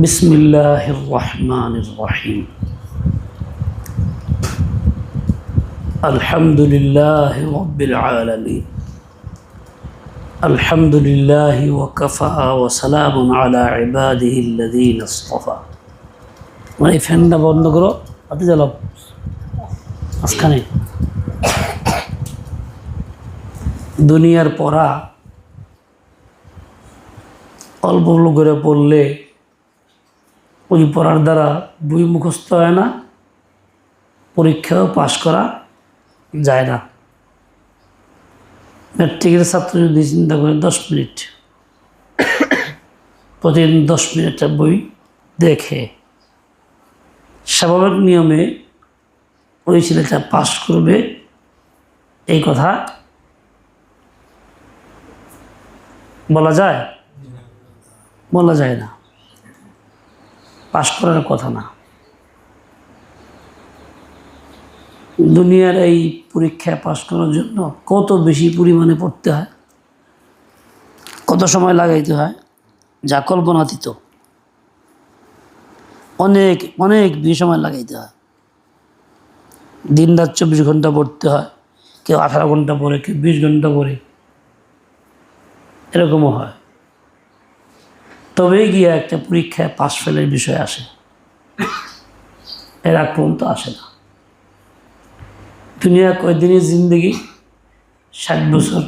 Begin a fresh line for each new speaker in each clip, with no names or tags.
بسم الله الرحمن الرحيم الحمد لله رب العالمين الحمد لله وكفى وسلام على عباده الذين اصطفى মানে এই ফ্যানটা বন্ধ করো হাতে জ্বালাও মাঝখানে দুনিয়ার পড়া অল্প অল্প করে পড়লে ওই পড়ার দ্বারা বই মুখস্থ হয় না, পরীক্ষাও পাশ করা যায় না। ম্যাট্রিকের ছাত্র যদি চিন্তা করে দশ মিনিট। প্রতিদিন দশ মিনিটটা বই দেখে। স্বাভাবিক নিয়মে ওই ছেলেটা পাশ করবে, এই কথা বলা যায়? বলা যায় না। পাশ করার কথা না। দুনিয়ার এই পরীক্ষায় পাশ করার জন্য কত বেশি পরিমাণে পড়তে হয়, কত সময় লাগাইতে হয়, যা কল্পনাতীত। অনেক অনেক বেশি সময় লাগাইতে হয়। দিন রাত চব্বিশ ঘণ্টা পড়তে হয়, কেউ আঠারো ঘণ্টা পড়ে, কেউ বিশ ঘণ্টা পড়ে। এরকমও হয়। তবেই গিয়ে একটা পরীক্ষায় পাশ ফেলের বিষয় আসে। এর আগ পর্যন্ত আসে না। দুনিয়া কয়দিনের জিন্দগি? ষাট বছর।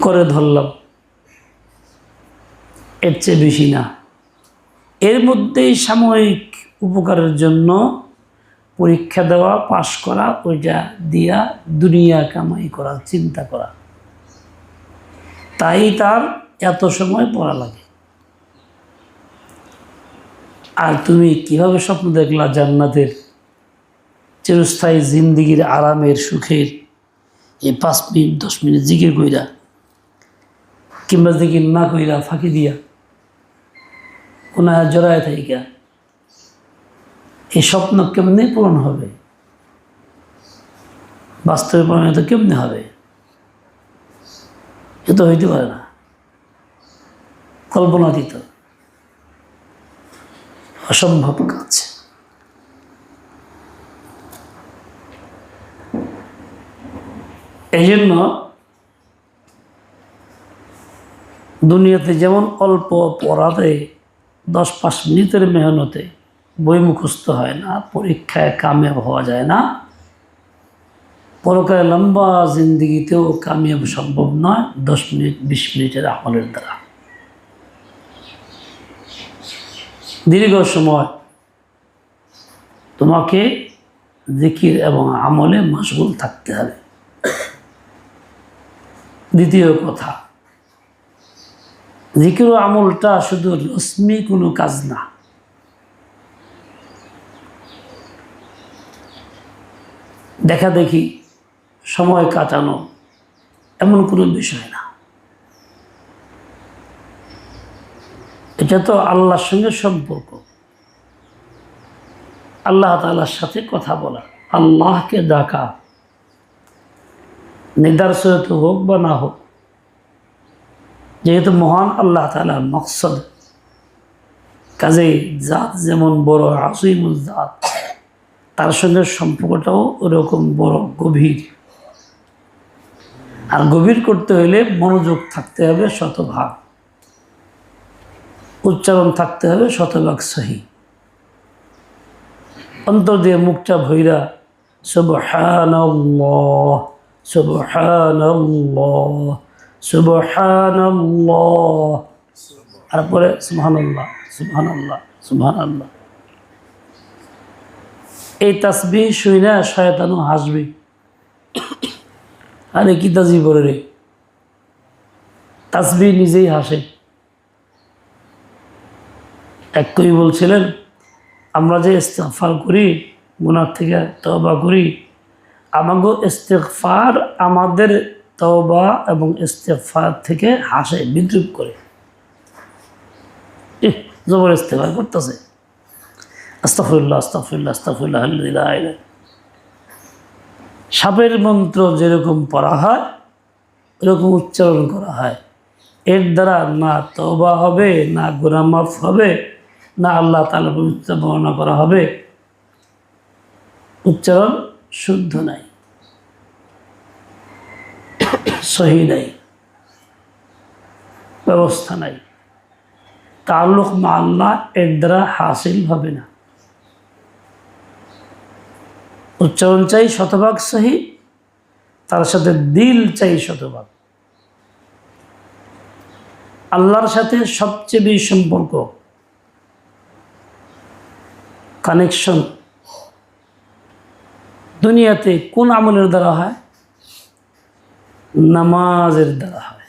করে ধরলাম। এর চেয়ে বেশি না। এর মধ্যেই সাময়িক উপকারের জন্য পরীক্ষা দেওয়া পাশ করা, ওইটা দিয়া দুনিয়া কামাই করা, চিন্তা করা। তাই তার এত সময় পড়া লাগে। আর তুমি কীভাবে স্বপ্ন দেখলা জান্নাতের? চিরস্থায়ী জিন্দিগির আরামের সুখের এই পাঁচ মিনিট, দশ মিনিট জিকির কইরা, কিংবা জিকির না কইরা ফাঁকি দিয়া কোন জড়ায় থাইকা, এই স্বপ্ন কেমনে পূরণ হবে? বাস্তবে পরিণত কেমনে হবে? এ তো হইতে পারে না। কল্পনাতীত। অসম্ভব কাজ। এই জন্য দুনিয়াতে যেমন অল্প পড়াতে দশ পাঁচ মিনিটের মেহনতে বই মুখস্থ হয় না, পরীক্ষায় কামিয়াব হওয়া যায় না, পরকালে লম্বা জিন্দিগিতেও কামিয়াব সম্ভব নয় দশ মিনিট, বিশ মিনিটের আমলের দ্বারা। দীর্ঘ সময় তোমাকে জিকির এবং আমলে মশগুল থাকতে হবে। দ্বিতীয় কথা, জিকির আমলটা শুধু রশ্মি কোনো কাজ না। দেখা দেখি সময় কাটানো এমন কোনো বিষয় না। এটা তো আল্লাহর সঙ্গে সম্পর্ক। আল্লাহ তালার সাথে কথা বলা। আল্লাহকে ডাকা। নিদর্শত হোক বা না হোক, যেহেতু মহান আল্লাহ তালা মকসদ। কাজে জাত যেমন বড় আসিমুল জাত, তার সঙ্গে সম্পর্কটাও ওরকম বড়, গভীর। আর গভীর করতে হলে মনোযোগ থাকতে হবে শতভাগ। উচ্চারণ থাকতে হবে শতভাগ সহি। অন্তর দিয়ে মুখটা ভৈরা সুবহানাল্লাহ সুবহানাল্লাহ সুবহানাল্লাহ। তারপরে সুবহানাল্লাহ সুবহানাল্লাহ সুবহানাল্লাহ। এই তাসবি শুই না শয়তানও হাসবি। আরে কি তাজি করে রে? তাসবি নিজেই হাসে। এক কবি বলছিলেন, আমরা যে ইস্তেকফার করি গুনার থেকে তবা করি, আমাগো ইস্তেকফার আমাদের তবা এবং ইস্তেকফার থেকে হাসে, বিদ্রুপ করে। জবর ইস্তেফার করতেছে। আস্তাফুল্লাহ আস্তাফুল্লাহ আস্তাফুল্লাহ সাপের মন্ত্র যেরকম পড়া হয় এরকম উচ্চারণ করা হয়। এর দ্বারা না তবা হবে, না গুনামাফ হবে না আল্লাহ তালা পবিত্র বর্ণনা করা হবে। উচ্চারণ শুদ্ধ নাই। সহি নাই। ব্যবস্থা নাই। তাল্লুক মা আল্লাহ এর দ্বারা হাসিল হবে না। উচ্চারণ চাই শতভাগ সহি, তার সাথে দিল চাই শতভাগ। আল্লাহর সাথে সবচেয়ে বেশি সম্পর্ক। কানেকশন দুনিয়াতে কোন আমলের দ্বারা হয়? নামাজের দ্বারা হয়।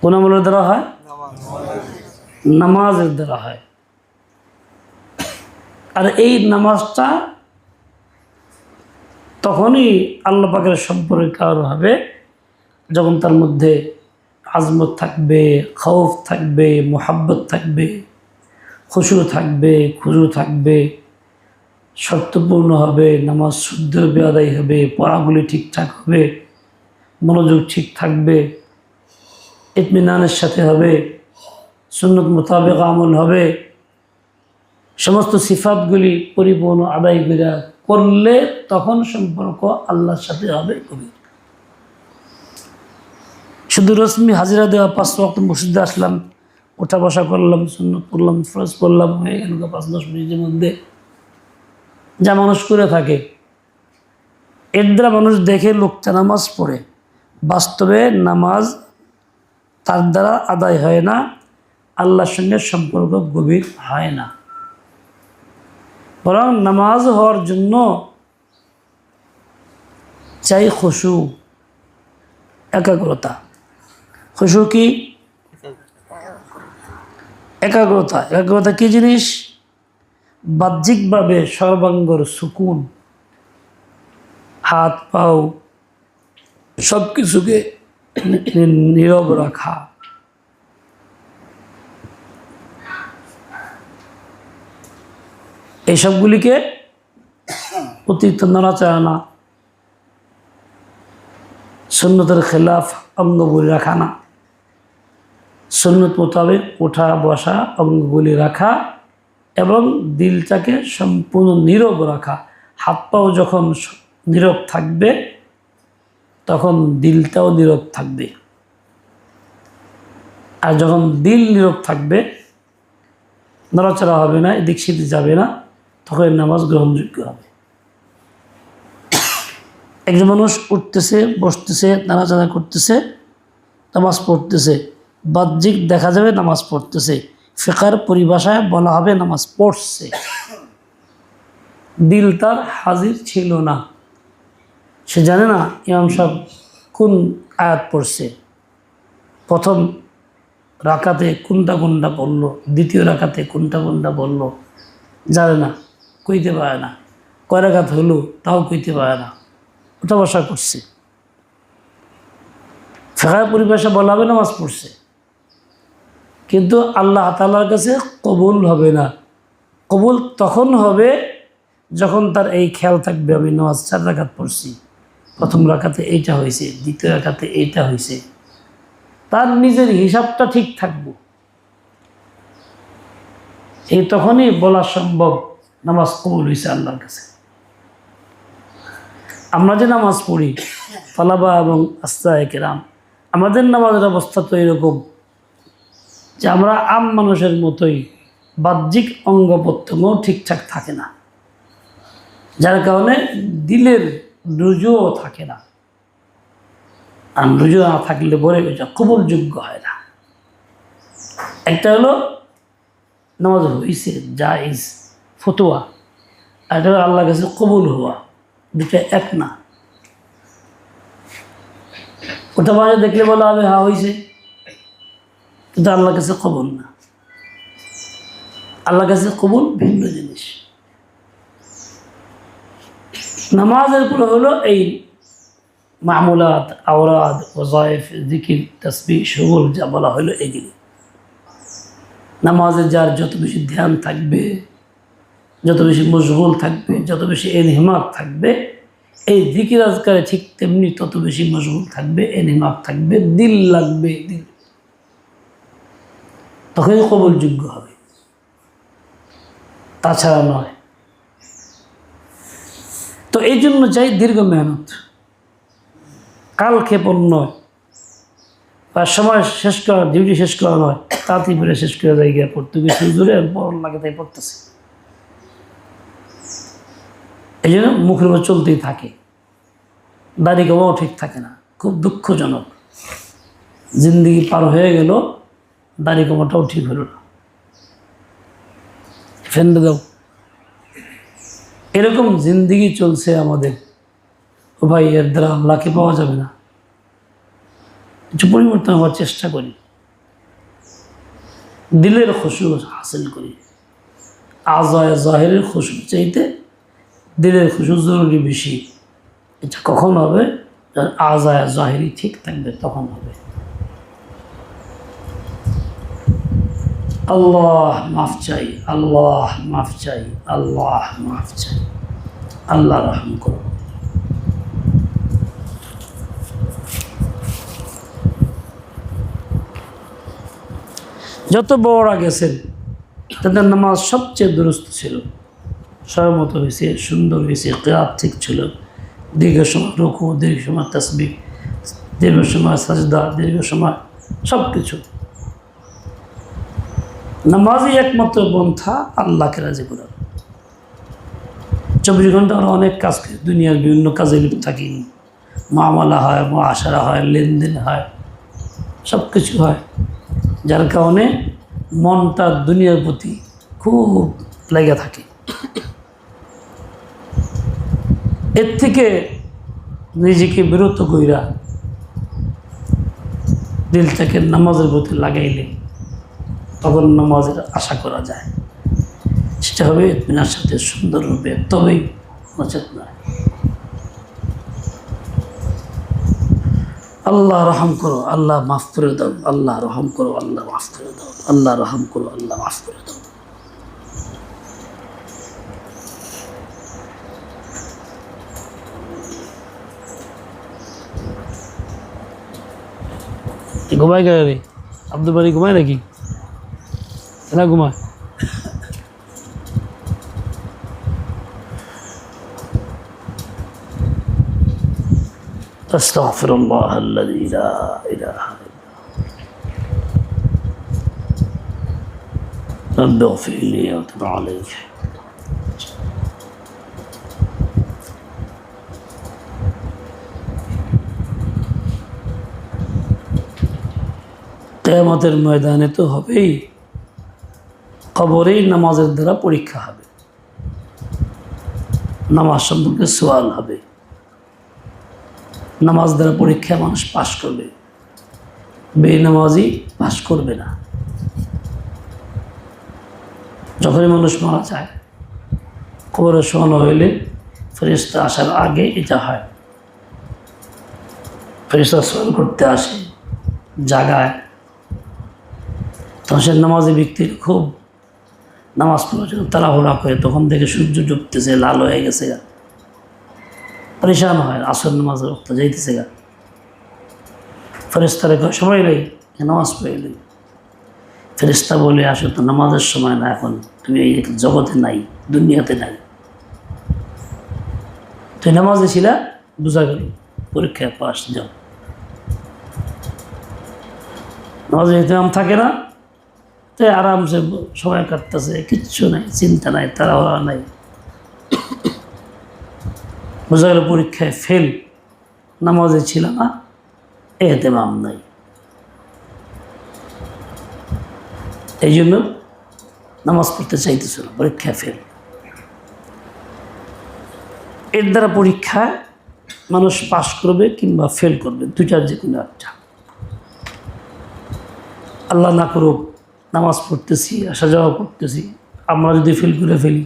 কোন আমলের দ্বারা হয়? নামাজের দ্বারা হয়। আর এই নামাজটা তখনই আল্লাহ পাকের সম্পর্কে কারও হবে, যখন তার মধ্যে আজমত থাকবে, খৌফ থাকবে, মোহাব্বত থাকবে। খুশু থাকবে খুশু থাকবে, শর্তপূর্ণ হবে, নামাজ শুদ্ধ হবে হবে, পড়াগুলি ঠিকঠাক হবে, মনোযোগ ঠিক থাকবে, ইতমিনানের সাথে হবে, সুন্নত মোতাবেক আমল হবে, সমস্ত সিফাতগুলি পরিপূর্ণ আদায় করে করলে তখন সম্পর্ক আল্লাহর সাথে হবে গভীর। শুধু রশ্মি হাজিরা দেওয়া পাঁচ ওয়াক্ত মসজিদে আসলাম ওঠা বসা করলাম, সুন্নত করলাম ফরজ করলাম হয়ে গেল পাঁচ দশ মিনিটের মধ্যে। যা মানুষ করে থাকে। এর দ্বারা মানুষ দেখে লোকটা নামাজ পড়ে। বাস্তবে নামাজ তার দ্বারা আদায় হয় না, আল্লাহর সঙ্গে সম্পর্ক গভীর হয় না। বরং নামাজ হওয়ার জন্য চাই খুশু, একাগ্রতা। খুশু কি? একাগ্রতা। একাগ্রতা কি জিনিস? বাহ্যিকভাবে সর্বাঙ্গর সুকুন। হাত, পাও সব কিছুকে নীরব রাখা। এইসবগুলিকে অতিরিক্ত নড়াচড়া না সুন্নতের খেলাফ অঙ্গগুলি রাখা না সুন্নত মোতাবেক ওঠা, বসা, অঙ্গগুলি রাখা এবং দিলটাকে সম্পূর্ণ নীরব রাখা। হাত পাও যখন নীরব থাকবে, তখন দিলটাও নীরব থাকবে। আর যখন দিল নীরব থাকবে, নড়াচড়া হবে না, এদিক সেদিক যাবে না, তখন নামাজ গ্রহণযোগ্য হবে। একজন মানুষ উঠতেছে, বসতেছে, নাড়াচাড়া করতেছে, নামাজ পড়তেছে বাহ্যিক দেখা যাবে, নামাজ পড়তেছে। ফেকার পরিভাষায় বলা হবে নামাজ পড়ছে। দিল তার হাজির ছিল না। সে জানে না ইমাম সাহেব কোন আয়াত পড়ছে। প্রথম রাকাতে কোনটা কোনটা পড়ল, দ্বিতীয় রাকাতে কোনটা কোনটা পড়ল, জানে না, কইতে পারে না। কয় রাকাত হলো, তাও কইতে পারে না। ওটা বসা করছে। ফেকার পরিভাষা বলা হবে নামাজ পড়ছে। কিন্তু আল্লাহ তালার কাছে কবুল হবে না। কবুল তখন হবে যখন তার এই খেয়াল থাকবে, আমি নামাজ চার রাখাত পড়ছি। প্রথম রাখাতে এইটা হয়েছে, দ্বিতীয় রাখাতে এইটা হয়েছে। তার নিজের হিসাবটা ঠিক থাকব। এই তখনই বলা সম্ভব নামাজ কবুল হয়েছে আল্লাহর কাছে। আমরা যে নামাজ পড়ি ফালাবা এবং আস্তা কেরাম, আমাদের নামাজের অবস্থা তো এরকম। যে আমরা আম মানুষের মতোই বাহ্যিক অঙ্গ প্রত্যঙ্গ ঠিকঠাক থাকে না। যার কারণে দিলের রুজুও থাকে না। আর রুজু না থাকলে বলে কবুলযোগ্য হয় না। একটা হলো নামাজ হয়েছে জাইজ ফতুয়া। আর হলো আল্লাহ কাছে কবুল হওয়া দুটা এক না। ওটা মাঝে দেখলে বলা হবে হা হয়েছে কিন্তু আল্লাহর কাছে কবুল না। আল্লাহর কাছে কবুল ভিন্ন জিনিস। নামাজের পরে হলো এই মামুলাত আওরাদ ওজাইফ জিকির তসবি সবুল যা বলা হলো এগুলি। নামাজে যার যত বেশি ধ্যান থাকবে, যত বেশি মশগুল থাকবে, যত বেশি এনহিমাত থাকবে, এই জিকির আজকারে ঠিক তেমনি তত বেশি মশগুল থাকবে এনিমাক থাকবে, দিল লাগবে, দিল। তখনই কবলযোগ্য হবে। তাছাড়া নয়। তো এই জন্য চাই দীর্ঘ মেহনত কাল ক্ষেপণ নয়। বা সময় শেষ করা, ডিউটি শেষ করা নয়। তাঁতি করে শেষ করে যায় গিয়ে পড়তে গিয়ে সুজুরে পড়ন লাগে তাই পড়তেছে। এই জন্য মুখের উপর চলতেই থাকে। দাড়ি কমাও ঠিক থাকে না। খুব দুঃখজনক। জিন্দিগি পার হয়ে গেল। দাড়ি কমাটাও ঠিক হলো না। ফেন্ডে দাও। এরকম জিন্দিগি চলছে আমাদের। ও ভাই, এর দ্বারা আল্লাহকে পাওয়া যাবে না। কিছু পরিবর্তন হওয়ার চেষ্টা করি। দিলের খুশু হাসিল করি। আজয় জাহেরের খুশু চাইতে দিলের খুশু জরুরি বেশি। এটা কখন হবে? আজায় জাহেরি ঠিক থাকবে, তখন হবে। আল্লাহ মাফ চাই, আল্লাহ মাফ চাই, আল্লাহ মাফ চাই। আল্লাহ রহম করো যত বড়রা গেছেন, তাদের নামাজ সবচেয়ে দুরস্ত ছিল। সহমত হয়েছে, সুন্দর হয়েছে কেরাত ঠিক ছিল। দীর্ঘ সময় রুকু, দীর্ঘ সময় তসবি দীর্ঘ সময় সাজদা, দীর্ঘ সময় সব কিছু নামাজই একমাত্র পন্থা আল্লাহকে রাজি করার চব্বিশ ঘণ্টা আমরা অনেক কাজ করি, দুনিয়ার বিভিন্ন কাজে লিপ্ত থাকি। মামলা হয় আশারা হয়, লেনদেন হয় সব কিছু হয়। যার কারণে মনটা দুনিয়ার প্রতি খুব লেগে থাকে। এর থেকে নিজেকে বিরত কইরা দিলটাকে নামাজের প্রতি লাগাইলে তখন নামাজের আশা করা যায়। সেটা হবে ইতমিনার সাথে সুন্দর রূপে তবেই নচেত নয়। আল্লাহ রহম করো, আল্লাহ মাফ করে দাও, আল্লাহ রহম করো, আল্লাহ মাফ করে দাও, আল্লাহ রহম করো, আল্লাহ মাফ করে দাও। ঘুমায় গেলে রে? আব্দুল বাড়ি ঘুমায় নাকি? না ঘুমায় أستغفر الله الذي لا إله إلا رب اغفر لي وتب علي কেয়ামতের ময়দানে তো হবেই কবরেই নামাজের দ্বারা পরীক্ষা হবে। নামাজ সম্পর্কে সোয়াল হবে। নামাজ দ্বারা পরীক্ষায় মানুষ পাশ করবে। বেনামাজি পাশ করবে না। যখনই মানুষ মারা যায়, কবরে শোয়ানো হইলে ফেরিস্তা আসার আগে এটা হয়। ফেরিস্তা সোয়াল করতে আসে জাগায়। তখন সে নামাজি ব্যক্তির খুব নামাজ পড়ার জন্য তাড়াহুড়া করে তখন থেকে সূর্য ডুবতেছে, লাল হয়ে গেছে গা। পরেশান হয়, আসর নামাজ রক্ত যাইতেছে গা। ফেরিস্তারে সময় নেই নামাজ পড়ে ফেরিস্তা বলে, আসো তো, নামাজের সময় না এখন, তুমি এই জগতে নাই, দুনিয়াতে নাই। তুই নামাজে ছিলা, বোঝা গেল, পরীক্ষায় পাস যাও। নামাজে ইহতেমাম থাকে না তাই আরামসে সময় কাটতেছে, কিচ্ছু নাই, চিন্তা নাই, তাড়াহুড়া নাই। বোঝা গেল পরীক্ষায় ফেল নামাজে ছিল না, এহতেমাম নাই। এই জন্য নামাজ পড়তে চাইতেছিল পরীক্ষায় ফেল এর দ্বারা পরীক্ষায় মানুষ পাশ করবে কিংবা ফেল করবে দুটার যে কোনো একটা। আল্লাহ না করুক নামাজ পড়তেছি, আসা যাওয়া করতেছি। আমরা যদি ফিল করে ফেলি,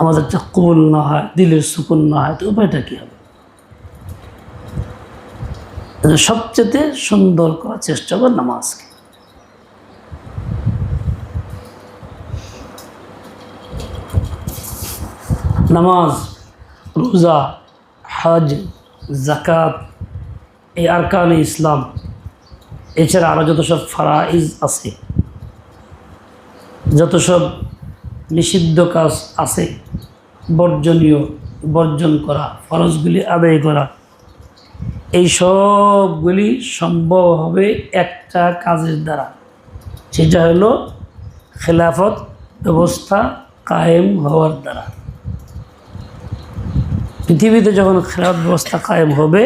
আমাদের কবল না হয়, দিলের সুকুন না হয়, তো উপায়টা কী হবে? সবচেয়ে সুন্দর করার চেষ্টা কর নামাজকে। নামাজ, রোজা, হজ জাকাত এই আরকান ইসলাম, এছাড়া আরও যত সব ফারাইজ আছে যত সব নিষিদ্ধ কাজ আছে, বর্জনীয়, বর্জন করা, ফরজগুলি আদায় করা, এই সবগুলি সম্ভব হবে একটা কাজের দ্বারা। সেটা হলো খেলাফত ব্যবস্থা কায়েম হওয়ার দ্বারা। পৃথিবীতে যখন খেলাফত ব্যবস্থা কায়েম হবে,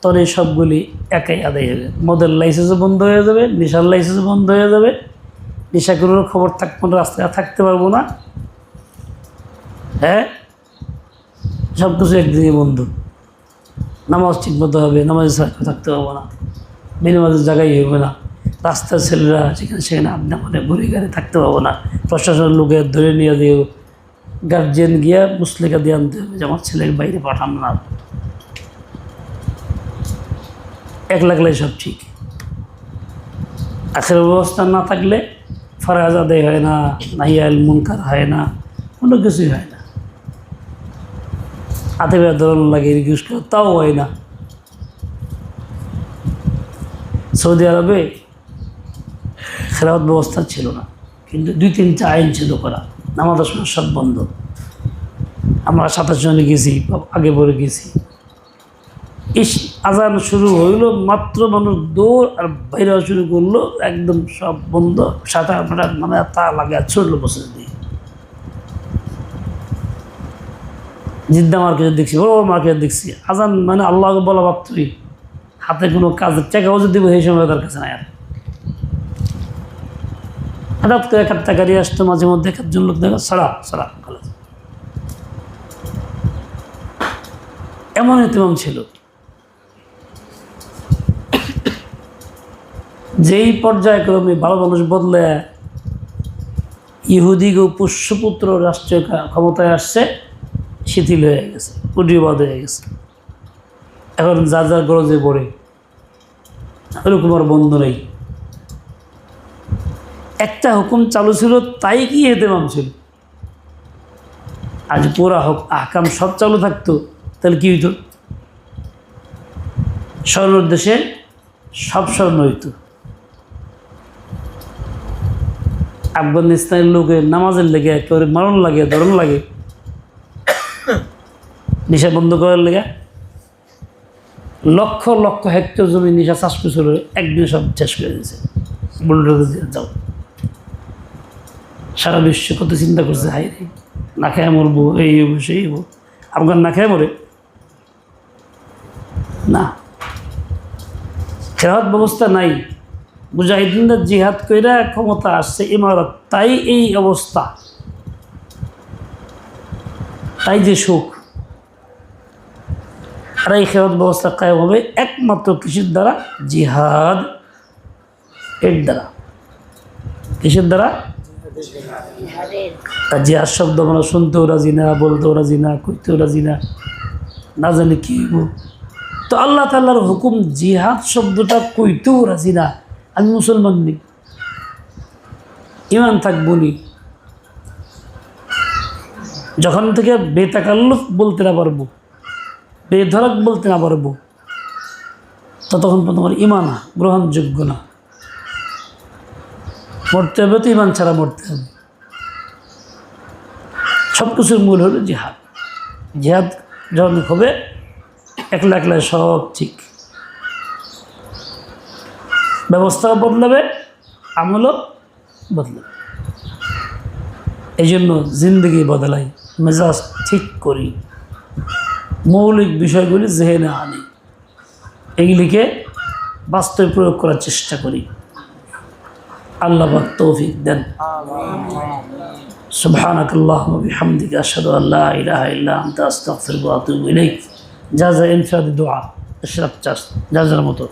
তখন এই সবগুলি একাই আদায় হবে। মদের লাইসেন্সও বন্ধ হয়ে যাবে, নেশার লাইসেন্স বন্ধ হয়ে যাবে নেশাগুলোর খবর থাকব না, রাস্তায় থাকতে পারব না। হ্যাঁ? সব কিছু একদিনই বন্ধু। নামাজ ঠিক মতো হবে, নামাজের কেউ থাকতে পারব না। বেনামাজের জায়গায় হবে না। রাস্তার ছেলেরা সেখানে সেখানে আড্ডা মানে ঘুরে গাড়ি থাকতে পারব না। প্রশাসনের লোকের ধরে নিয়ে দিয়ে গার্জেন গিয়া মুসলিকা দিয়ে আনতে হবে যে, আমার ছেলেকে বাইরে পাঠান না। এক লাগলে সব ঠিক। আখের ব্যবস্থা না থাকলে ফরাজ আদায় হয় না, নাহিয়াল মুনকার হয় না, কোনো কিছুই হয় না। হাতে ধরন লাগে রিকুয়েস্ট করে তাও হয় না। সৌদি আরবে খেলাফত ব্যবস্থা ছিল না, কিন্তু দুই তিনটা আইন ছিল করা, নামাজ সব বন্ধ। আমরা সাতাশ জনে গেছি, আগে পরে গেছি। ইস, আজান শুরু হইল, মাত্র মানুষ দৌড় আর বাইরে শুরু করল, একদম সব বন্ধ সাঁতার ফাটার মানে তা লাগে ছড়লো বসে দিয়ে জিদ্দা মার্কেট দেখছি, বড় মার্কেট দেখছি, আজান মানে আল্লাহকে বলা মাত্রই। হাতে কোনো কাজ টাকাও যদি দিব সেই সময় তার কাছে নাই আর। হঠাৎ করে এক একটা গাড়ি আসতো, মাঝে মধ্যে এক একজন লোক দেখা সারা সারা এমন ইতিমাম ছিল। যেই পর্যায়ক্রমে ভালো মানুষ বদলে ইহুদিগ পুষ্যপুত্র রাষ্ট্রীয় ক্ষা- ক্ষমতায় আসছে, শিথিল হয়ে গেছে পুডিবাদ হয়ে গেছে। এখন যার যার গরজে পড়ে ওরকম আর বন্ধ নেই। একটা হুকুম চালু ছিল, তাই কি এতেমাম ছিল আজ পুরা হোক আহকাম সব চালু থাকতো, তাহলে কি হইতো? স্বর্ণর দেশে সব স্বর্ণ হইতো। আফগানিস্তানের লোকে নামাজের লেগে একেবারে মারণ লাগে ধরন লাগে। নেশা বন্ধ করার লেগে লক্ষ লক্ষ হেক্টর জমি নেশা চাষ করছিল একদিন সব শেষ করে দিয়েছে। যাও। সারা বিশ্ব কত চিন্তা করছে হাই রে, না খেয়ে মরবো, এই হব সেই হব আফগান না খেয়ে মরে? না। খেলাধ ব্যবস্থা নাই। মুজাহিদিনরা জিহাদ কইরা ক্ষমতা আসছে, ইমারত, তাই এই অবস্থা। তাই যে সুখ। আর এই খেলাধ ব্যবস্থা কায়েম হবে একমাত্র কৃষির দ্বারা, জিহাদ এর দ্বারা। কিসের দ্বারা? জিহাদ শব্দ আমরা শুনতেও রাজি না, বলতেও রাজি না করতেও রাজি না না জানি কি তো আল্লাহ তাল্লাহর হুকুম জিহাদ শব্দটা কইতেও রাজি না। আমি মুসলমান নেই ইমান থাকব নি। যখন থেকে বেতাকাল্লুক বলতে না পারব বেধরক বলতে না পারব, ততক্ষণ পর্যন্ত আমার ইমান গ্রহণযোগ্য না। মরতে হবে তো ইমান ছাড়া মরতে হবে। সব কিছুর মূল হলো জিহাদ। জিহাদ যখন হবে, একলা একলা সব ঠিক। ব্যবস্থাও বদলাবে আমলও বদলাবে এই জন্য জিন্দগি বদলাই মেজাজ ঠিক করি মৌলিক বিষয়গুলি জেহেনে আনি এগুলিকে বাস্তবে প্রয়োগ করার চেষ্টা করি আল্লাহ পাক তৌফিক দেন سبحانك اللهم وبحمدك أشهد أن لا إله إلا أنت أستغفرك وأتوب إليك جاز انفراد الدعاء اشرب جاز جاز المطر